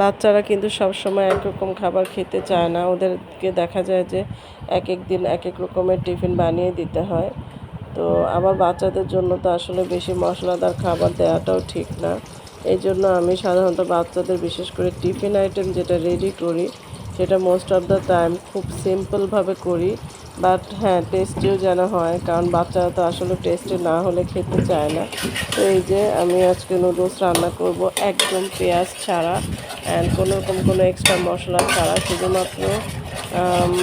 বাচ্চারা কিন্তু সব সবসময় একরকম খাবার খেতে চায় না। ওদেরকে দেখা যায় যে এক এক দিন এক এক রকমের টিফিন বানিয়ে দিতে হয়। তো আবার বাচ্চাদের জন্য তো আসলে বেশি মশলাদার খাবার দেওয়াটাও ঠিক না। এই জন্য আমি সাধারণত বাচ্চাদের বিশেষ করে টিফিন আইটেম যেটা রেডি করি, সেটা মোস্ট অফ দ্য টাইম খুব সিম্পলভাবে করি। বাট হ্যাঁ টেস্টিও যেন হয়, কারণ বাচ্চারা তো আসলে টেস্টি না হলে খেতে চায় না। তো এই যে আমি আজকে নুডলস রান্না করব একদম পেঁয়াজ ছাড়া অ্যান্ড কোনো রকম কোনো এক্সট্রা মশলা ছাড়া। শুধুমাত্র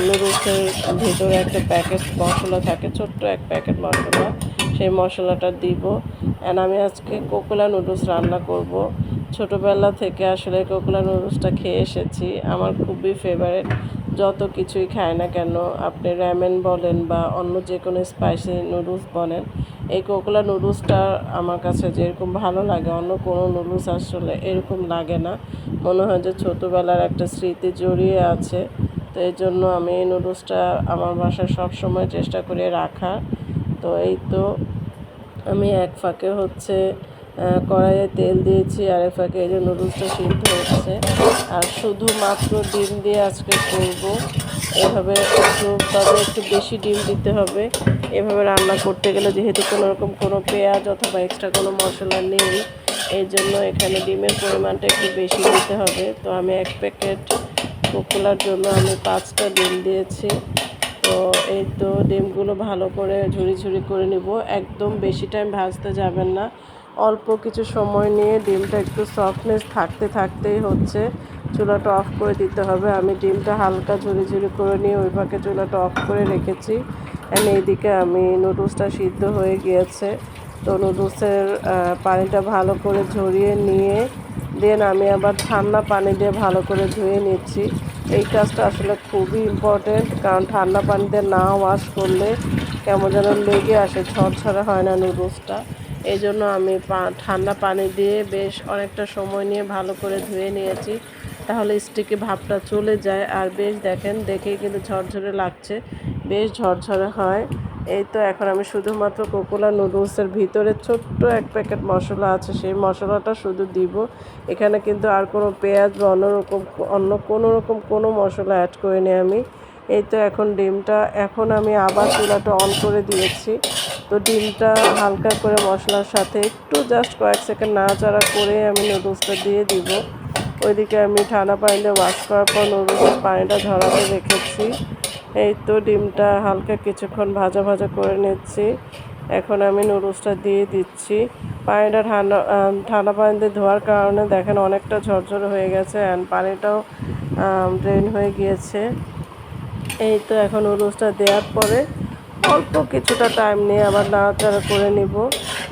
নুডলসের ভেতরে একটা প্যাকেট মশলা থাকে, ছোট্ট এক প্যাকেট মশলা। সেই মশলাটা দিব। অ্যান্ড আমি আজকে কোকোলা নুডলস রান্না করব। ছোটোবেলা থেকে আসলে কোকোলা নুডলসটা খেয়ে এসেছি। আমার খুবই ফেভারেট যত কিছুই খায় না কেন, আপনি র্যামেন বলেন বা অন্য যে কোনো স্পাইসি নুডলস বলেন, এই কোকোলা নুডলসটা আমার কাছে যেরকম ভালো লাগে, অন্য কোনো নুডলস আসলে এরকম লাগে না। মনে হয় যে ছোটোবেলার একটা স্মৃতি জড়িয়ে আছে, তো এই জন্য আমি এই নুডলসটা আমার বাসায় সবসময় চেষ্টা করে রাখার। তো এই তো আমি এক ফাঁকে হচ্ছে কড়াইয়ে তেল দিয়েছি, আর এক ফাঁকে এই যে নুডলসটা সিদ্ধ হচ্ছে। আর শুধুমাত্র ডিম দিয়ে আজকে করব। এভাবে একটু, তবে একটু বেশি ডিম দিতে হবে। এভাবে রান্না করতে গেলে যেহেতু কোনো রকম কোনো পেঁয়াজ অথবা এক্সট্রা কোনো মশলা নেই, এই জন্য এখানে ডিমের পরিমাণটা একটু বেশি দিতে হবে। তো আমি এক প্যাকেট কোকোলার জন্য আমি পাঁচটা ডিম দিয়েছি। তো এই তো ডিমগুলো ভালো করে ঝুড়ি ঝুড়ি করে নিব। একদম বেশি টাইম ভাজতে যাবেন না। অল্প কিছু সময় নিয়ে ডিমটা একটু সফটনেস থাকতে থাকতেই হচ্ছে। চুলাটা অফ করে দিতে হবে। আমি ডিমটা হালকা ঝুড়ি ঝুড়ি করে নিয়ে ওই ফাঁকে চুলাটা অফ করে রেখেছি। অ্যান্ড এইদিকে আমি নুডলসটা সিদ্ধ হয়ে গিয়েছে। তো নুডলসের পানিটা ভালো করে ঝরিয়ে নিয়ে দেন আমি আবার ঠান্ডা পানি দিয়ে ভালো করে ধুয়ে নিচ্ছি। এই কাজটা আসলে খুবই ইম্পর্টেন্ট কারণ ঠান্ডা পানিতে না ওয়াশ করলে কেমন যেন লেগে আসে, ঝরঝরে হয় না নুডলসটা এই জন্য আমি ঠান্ডা পানি দিয়ে বেশ অনেকটা সময় নিয়ে ভালো করে ধুয়ে নিয়েছি। তাহলে স্টিকি ভাবটা চলে যায়। আর বেশ দেখেন, দেখেই কিন্তু ঝরঝরে লাগছে। বেশ ঝরঝরে হয়। এই তো এখন আমি শুধুমাত্র কোকোলা নুডলসের ভিতরে ছোট্ট এক প্যাকেট মশলা আছে। সেই মশলাটা শুধু দিব। এখানে কিন্তু আর কোনো পেঁয়াজ বা অন্যরকম অন্য কোনো রকম কোনো মশলা অ্যাড করিনি আমি। এই তো এখন ডিমটা, এখন আমি আবার চুলাটা অন করে দিয়েছি। তো ডিমটা হালকা করে মশলার সাথে একটু জাস্ট কয়েক সেকেন্ড নাড়াচাড়া করে আমি নুডলসটা দিয়ে দিব। ওইদিকে আমি ঠান্ডা পানিতে ওয়াশ করার পর নুডলসের পানিটা ঝরাতে রেখেছি। এই তো ডিমটা হালকা কিছুক্ষণ ভাজা ভাজা করে নিচ্ছি। এখন আমি নুডলসটা দিয়ে দিচ্ছি। পানিটা ঠান্ডা ঠান্ডা পানিতে ধোয়ার কারণে দেখেন অনেকটা ঝরঝরে হয়ে গেছে অ্যান্ড পানিটাও ড্রেন হয়ে গিয়েছে। এই তো এখন নুডলসটা দেওয়ার পরে অল্প কিছুটা টাইম নিয়ে আবার নাড়াচাড়া করে নিব।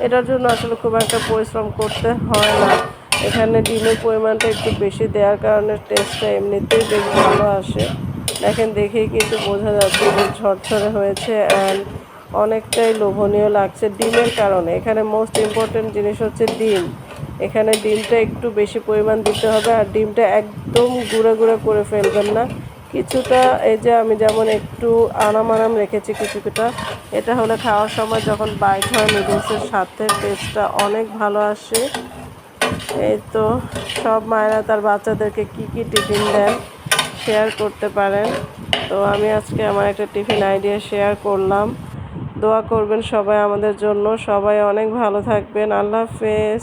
এটার জন্য আসলে খুব একটা পরিশ্রম করতে হয় না। এখানে ডিমের পরিমাণটা একটু বেশি দেওয়ার কারণে টেস্টটা এমনিতেই বেশ ভালো আসে। দেখেন, দেখেই কিন্তু বোঝা যাচ্ছে যে ঝরঝরে হয়েছে অ্যান্ড অনেকটাই লোভনীয় লাগছে ডিমের কারণে। এখানে মোস্ট ইম্পর্টেন্ট জিনিস হচ্ছে ডিম। এখানে ডিমটা একটু বেশি পরিমাণ দিতে হবে আর ডিমটা একদম গুঁড়া গুঁড়া করে ফেলবেন না। কিছুটা, এই যে আমি যেমন একটু আনাম আনাম রেখেছি কিছু কিছুটা, এটা হলে খাওয়ার সময় যখন বাইট হয় নুডলসের সাথে টেস্টটা অনেক ভালো আসে। এই তো, সব মায়েরা তার বাচ্চাদেরকে কি কি টিফিন দেন শেয়ার করতে পারেন। তো আমি আজকে আমার একটা টিফিন আইডিয়া শেয়ার করলাম। দোয়া করবেন সবাই আমাদের জন্য। সবাই অনেক ভালো থাকবেন। আল্লাহ হাফেজ।